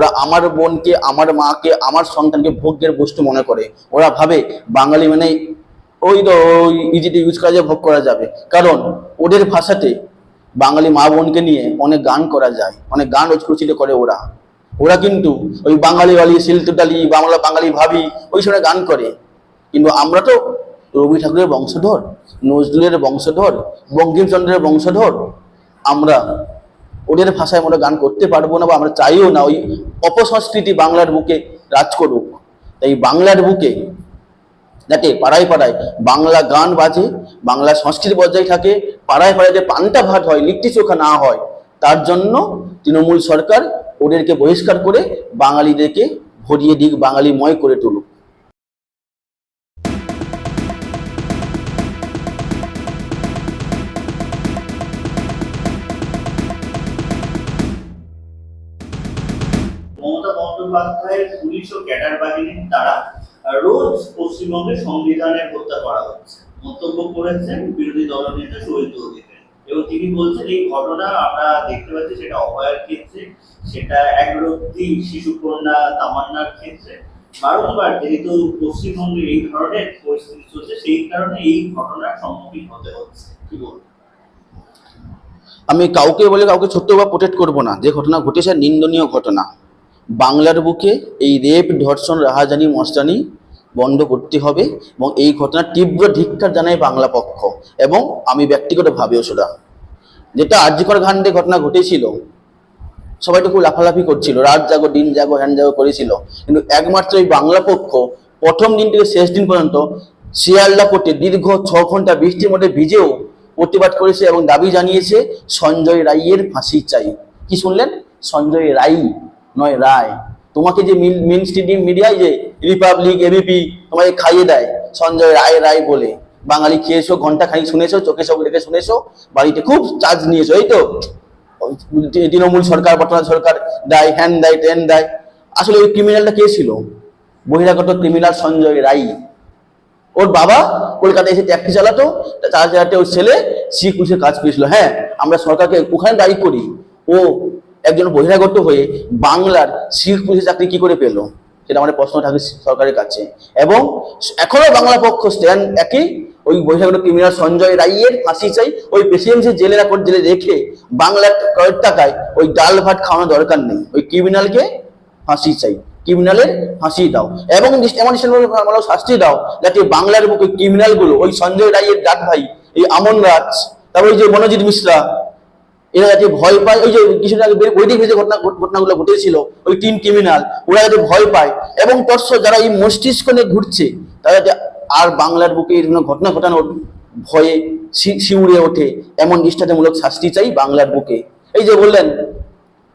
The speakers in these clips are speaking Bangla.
ওরা আমার বোনকে, আমার মাকে, আমার সন্তানকে ভোগ্যের বস্তু মনে করে। ওরা ভাবে বাঙালি মানে ওই তো ওই ইজিতে ইউজ করা যায়, ভোগ করা যাবে। কারণ ওদের ভাষাতে বাঙালি মা বোনকে নিয়ে অনেক গান করা যায়, অনেক গান রচরচিত করে ওরা। ওরা কিন্তু ওই বাঙালি বালি শিলতুটালি বাংলা বাঙালি ভাবি, ওই সময় গান করে। কিন্তু আমরা তো রবি ঠাকুরের বংশধর, নজরুলের বংশধর, বঙ্কিমচন্দ্রের বংশধর, আমরা ওদের ভাষায় আমরা গান করতে পারব না বা আমরা চাইও না, ওই অপসংস্কৃতি বাংলার বুকে রাজ করুক। তাই বাংলার বুকে যাতে পাড়ায় পাড়ায় বাংলা গান বাজে, বাংলা সংস্কৃতি বজায় থাকে, পাড়ায় পাড়ায় যে পান্তা ভাত হয়, লিট্টি চোখা না হয়, তার জন্য তৃণমূল সরকার ওদেরকে বহিষ্কার করে বাঙালিদেরকে ভরিয়ে দিক বাঙালিময় করে তুলুক। বন্দ্যোপাধ্যায়ের পুলিশ ও ক্যাডার বাহিনীর দ্বারা রোজ সংবিধানের হত্যা করা হচ্ছে। মন্তব্য করেছেন বিরোধী দলনেতা শহীদ এবং তিনি বলছেন, এই ঘটনা আমরা দেখতে পাচ্ছি, সেটা অভয়ার ক্ষেত্রে, সেটা শিশুকন্যা তামান্নার ক্ষেত্রে। বারংবার যেহেতু পশ্চিমবঙ্গে এই ধরনের পরিস্থিতি চলছে, সেই কারণে এই ঘটনার সম্মুখীন হতে হচ্ছে। কি বলব আমি কাউকে বলে কাউকে ছোট্ট বা প্রোটেক্ট করব না। যে ঘটনা ঘটেছে, নিন্দনীয় ঘটনা। বাংলার বুকে এই রেপ, ধর্ষণ, রাহাজানি মস্তানি বন্ধ করতে হবে এবং এই ঘটনার তীব্র ধিক্ষার জানায় বাংলা পক্ষ এবং আমি ব্যক্তিগতভাবেও সেটা। যেটা আর্যিকর ঘান্ডে ঘটনা ঘটেছিল, সবাই তো খুব লাফালাফি করছিল, রাত জাগো, দিন জাগো, হ্যান জাগো করেছিল। কিন্তু একমাত্র এই বাংলা পক্ষ প্রথম দিন থেকে শেষ দিন পর্যন্ত শিয়ালদা কোর্টে দীর্ঘ ছ ঘণ্টা বৃষ্টির মধ্যে ভিজেও প্রতিবাদ করেছে এবং দাবি জানিয়েছে, সঞ্জয় রায়ের ফাঁসি চাই। কি শুনলেন? সঞ্জয় রাই। নয়, রায়। তোমাকে যে মেন স্ট্রিম মিডিয়ায় যে রিপাবলিক এবিপি তোমাকে খাইয়ে দেয়, সঞ্জয় রায় রায় বলে। বাঙালি খেয়েছো, ঘণ্টা খানিক শুনেছো, চোখে চোখ রেখে শুনেছো, বাড়িতে খুব চার্জ নিয়েছো, এই তো। তৃণমূল সরকার, বর্তমান সরকার দেয় হ্যান দেয় টেন দেয়। আসলে ওই ক্রিমিনালটা কে ছিল? বহিরাগত ক্রিমিনাল সঞ্জয় রায়। ওর বাবা কলকাতায় এসে ট্যাক্সি চালাতো চার চালাতে ওর ছেলে সি পুলিশের কাজ পেয়েছিল। হ্যাঁ আমরা সরকারকে ওখানে দায়ী করি। ও একজন বহিরাগত হয়ে বাংলার পুলিশের চাকরি কি করে পেল? সেটা আমাদের প্রশ্ন থাকে সরকারের কাছে। এবং এখনও বাংলা পক্ষ স্ট্যান্ড একই, ওই বহিরাগত ক্রিমিনাল সঞ্জয় রাইয়ের ফাঁসি চাই, ওই প্রেসিডেন্সি জেলে না জেলে রেখে বাংলার কয়েক টাকায় ওই ডাল ভাত খাওয়ানো দরকার নেই। ওই ক্রিমিনালকে ফাঁসি চাই। ক্রিমিনালের ফাঁসি দাও। এবং এমন দৃষ্টান্তমূলক শাস্তি দাও, যাতে বাংলার বুকে ক্রিমিনালগুলো, ওই সঞ্জয় রায়ের ডাক ভাই, এই আমন রাজ তারপর ওই যে মনোজিৎ মিশ্রা এরা যাতে ভয় পায় ওই যে কিছুদিন আগে বৈদিক যে ঘটনা ঘটনাগুলো ঘটেছিল, ওই তিন ক্রিমিনাল ওরা যাতে ভয় পায়। এবং তৎস যারা এই মস্তিষ্ক নিয়ে ঘুরছে, তারা যাতে আর বাংলার বুকে এই ধরনের ঘটনা ঘটানোর ভয়ে শি- শিউরে ওঠে, এমন দৃষ্টান্তমূলক শাস্তি চাই বাংলার বুকে। এই যে বললেন,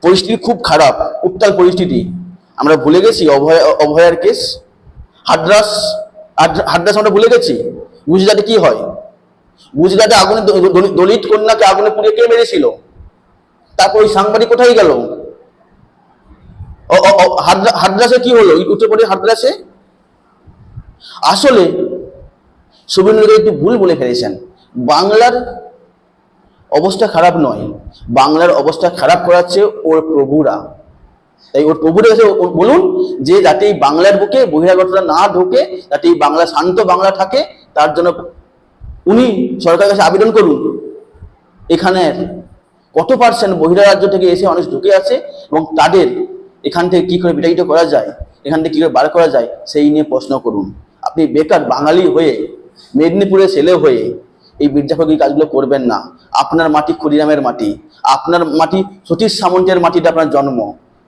পরিস্থিতি খুব খারাপ, উত্তাল পরিস্থিতি। আমরা ভুলে গেছি অভয় অভয়ার কেস। হাড্রাস হাড- হাড্রাস আমরা ভুলে গেছি। গুজরাটে কি হয়? গুজরাটে আগুনে দলিত কন্যাকে আগুনে পুড়িয়ে কে মেরেছিল? তারপর ওই সাংবাদিক কোথায় গেল? হাড্রাসে কি হলো? এই উত্তরপ্রদেশ হাড্রাসে আসলে শুভেন্দু একটু ভুল বলে ফেলেছেন। বাংলার অবস্থা খারাপ নয়। বাংলার অবস্থা খারাপ করাচ্ছে ওর প্রভুরা। তাই ওর প্রভুর কাছে বলুন যে যাতে এই বাংলার বুকে বহিরাগতরা না ঢোকে, যাতে এই বাংলা, শান্ত বাংলা থাকে, তার জন্য উনি সরকারের কাছে আবেদন করুন। এখানে কত পার্সেন্ট বহিরাজ্য থেকে এসে মানুষ ঢুকে আছে এবং তাদের এখান থেকে কি করে বিতাড়িত করা যায়, এখান থেকে কি করে বার করা যায়, সেই নিয়ে প্রশ্ন করুন। আপনি বেকার বাঙালি হয়ে, মেদিনীপুরের ছেলে হয়ে এই মির্জাফরগির কাজগুলো করবেন না। আপনার মাটি ক্ষুদিরামের মাটি। আপনার মাটি সতীশ সামন্তের মাটিটা আপনার জন্ম।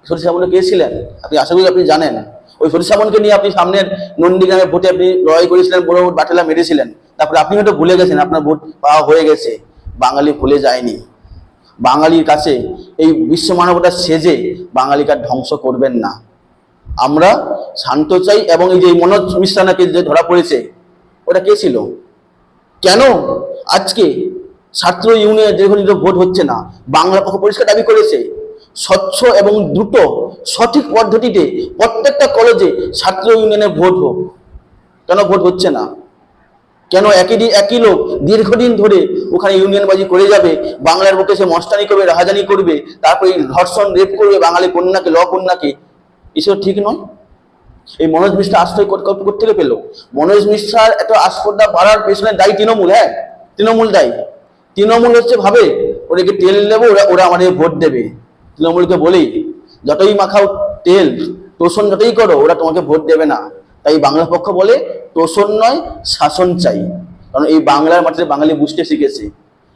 সতীশ সামন্ত কে ছিলেন? আপনি আশা করি আপনি জানেন। ওই সতীশ সামন্তকে নিয়ে আপনি সামনের নন্দীগ্রামে ভোটে আপনি লড়াই করেছিলেন, বড় ভোট বাটেলা মেরেছিলেন। তারপরে আপনি হয়তো ভুলে গেছেন, আপনার ভোট পাওয়া হয়ে গেছে। বাঙালি ভুলে যায়নি। বাঙালির কাছে এই বিশ্ব মানবতা সেজে বাঙালিকে ধ্বংস করবেন না। আমরা শান্ত চাই এবং এই যে মনোজ মিশ্রানাকে যে ধরা পড়েছে, ওটা কে ছিল? কেন আজকে ছাত্র ইউনিয়ন দীর্ঘদিন ভোট হচ্ছে না? বাংলা পক্ষ পরিষ্কার দাবি করেছে, স্বচ্ছ এবং দ্রুত সঠিক পদ্ধতিতে প্রত্যেকটা কলেজে ছাত্র ইউনিয়নে ভোট হোক। কেন ভোট হচ্ছে না? কেন একই দিন, একই লোক দীর্ঘদিন ধরে ওখানে ইউনিয়নবাজি করে যাবে, বাংলার বুকে সে মস্তানি করবে রাহাজানি করবে, তারপরে ধর্ষণ রেপ করবে, বাঙালি কন্যাকে, ল কন্যাকে, এসব ঠিক নয়? এই মনোজ মিশ্রা আশ্রয় থেকে পেল? মনোজ মিশ্রার এত আস্পর্ধা বাড়ার পেছনে দায়ী তৃণমূল হ্যাঁ? তৃণমূল দায়ী। তৃণমূল হচ্ছে ভাবে, ওদেরকে তেল দেবো, ওরা ওরা আমাদের ভোট দেবে। তৃণমূলকে বলি, যতই মাখাও তেল, তোষণ যতই করো, ওরা তোমাকে ভোট দেবে না। তাই বাংলা পক্ষ বলে তোষণ নয়, শাসন চাই। কারণ এই বাংলার মাটিতে বাঙালি বুঝতে শিখেছে।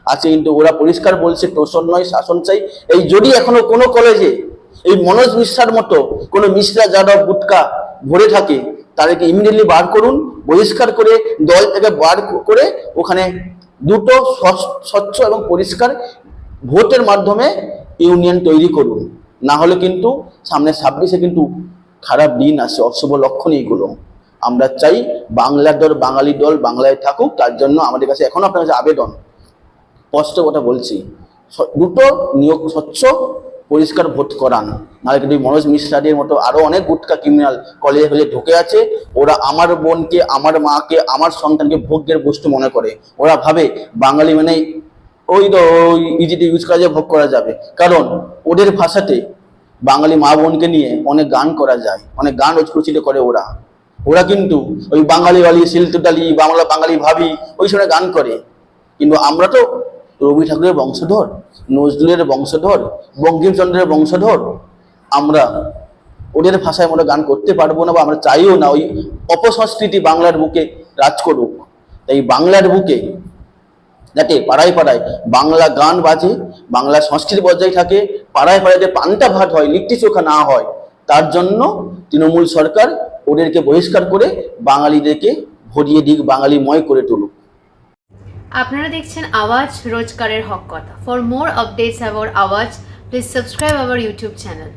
আছে কিন্তু ওরা পরিষ্কার বলছে তোষণ নয়, শাসন চাই। এই যদি এখনও কোনো কলেজে এই মনোজ মিশ্রার মতো কোনো মিশ্রা যাদব গুটকা ভরে থাকে, তাদেরকে ইমিডিয়েটলি বার করুন, বহিষ্কার করে দল থেকে বার করে ওখানে দুটো স্বচ্ছ এবং পরিষ্কার ভোটের মাধ্যমে ইউনিয়ন তৈরি করুন। না হলে কিন্তু সামনে ছাব্বিশে কিন্তু খারাপ দিন আসে, অশুভ লক্ষণ এইগুলো। আমরা চাই বাংলার দল, বাঙালি দল বাংলায় থাকুক, তার জন্য আমাদের কাছে এখনও আপনার কাছে আবেদন। স্পষ্ট কথা বলছি দুটো নিয়োগ স্বচ্ছ, পরিষ্কার ভোট করান। নাহলে কিন্তু মনোজ মিশ্রাদের মতো আরও অনেক গুটকা ক্রিমিনাল কলেজে হলে ঢুকে আছে, ওরা আমার বোনকে, আমার মাকে, আমার সন্তানকে ভোগ্যের বস্তু মনে করে। ওরা ভাবে বাঙালি মানে ওই ইজিতে ইউজ করা যায় ভোগ করা যাবে। কারণ ওদের ভাষাতে বাঙালি মা বোনকে নিয়ে অনেক গান করা যায়, অনেক গান রচরচিত করে ওরা। ওরা কিন্তু ওই বাঙালি বালি শিলতুডালি বাংলা বাঙালি ভাবি, ওই সময় গান করে। কিন্তু আমরা তো রবি ঠাকুরের বংশধর, নজরুলের বংশধর, বঙ্কিমচন্দ্রের বংশধর। আমরা ওদের ভাষায় আমরা গান করতে পারব না বা আমরা চাইও না, ওই অপসংস্কৃতি বাংলার বুকে রাজ করুক। তাই বাংলার বুকে যাতে পাড়ায় পাড়ায় বাংলা গান বাজে, বাংলা সংস্কৃতি বজায় থাকে, পাড়ায় পাড়ায় যে পান্তা ভাত হয়, লিট্টি চোখা না হয়, তার জন্য তৃণমূল সরকার ওদেরকে বহিষ্কার করে বাঙালিদেরকে ভরিয়ে দিক, বাঙালিময় করে তুলুক। আপনারা দেখছেন আওয়াজ রোজকারের হক কথা। For more updates about Awaaz please subscribe our YouTube channel